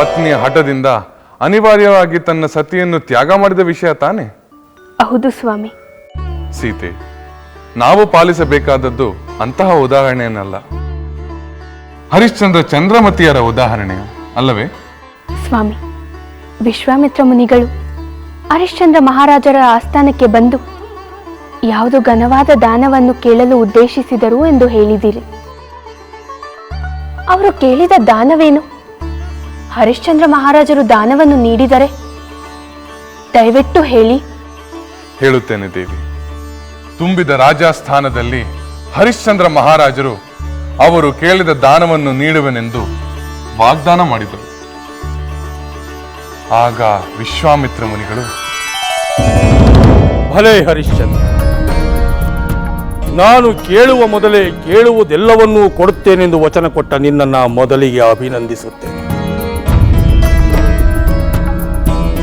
ಪತ್ನಿಯ ಹಠದಿಂದ ಅನಿವಾರ್ಯವಾಗಿ ತನ್ನ ಸತಿಯನ್ನು ತ್ಯಾಗ ಮಾಡಿದ ವಿಷಯ ತಾನೆ? ಹೌದು ಸ್ವಾಮಿ. ಸೀತೆ ನಾವು ಪಾಲಿಸಬೇಕಾದದ್ದು ಅಂತಹ ಉದಾಹರಣೆಯನ್ನಲ್ಲ. ಹರಿಶ್ಚಂದ್ರ ಚಂದ್ರಮತಿಯರ ಉದಾಹರಣೆಯು ಅಲ್ಲವೇ? ಸ್ವಾಮಿ ವಿಶ್ವಾಮಿತ್ರ ಮುನಿಗಳು ಹರಿಶ್ಚಂದ್ರ ಮಹಾರಾಜರ ಆಸ್ಥಾನಕ್ಕೆ ಬಂದು ಯಾವುದು ಘನವಾದ ದಾನವನ್ನು ಕೇಳಲು ಉದ್ದೇಶಿಸಿದರು ಎಂದು ಹೇಳಿದಿರಿ. ಅವರು ಕೇಳಿದ ದಾನವೇನು? ಹರಿಶ್ಚಂದ್ರ ಮಹಾರಾಜರು ದಾನವನ್ನು ನೀಡಿದರೆ? ದಯವಿಟ್ಟು ಹೇಳಿ. ಹೇಳುತ್ತೇನೆ ದೇವಿ ತುಂಬಿದ ರಾಜಸ್ಥಾನದಲ್ಲಿ ಹರಿಶ್ಚಂದ್ರ ಮಹಾರಾಜರು ಅವರು ಕೇಳಿದ ದಾನವನ್ನು ನೀಡುವೆನೆಂದು ವಾಗ್ದಾನ ಮಾಡಿದರು. ಆಗ ವಿಶ್ವಾಮಿತ್ರ ಮುನಿಗಳು ಭಲೇ ಹರಿಶ್ಚಂದ್ರ ನಾನು ಕೇಳುವ ಮೊದಲೇ ಕೇಳುವುದೆಲ್ಲವನ್ನೂ ಕೊಡುತ್ತೇನೆಂದು ವಚನ ಕೊಟ್ಟ ನಿನ್ನನ್ನು ಮೊದಲಿಗೆ ಅಭಿನಂದಿಸುತ್ತೇನೆ.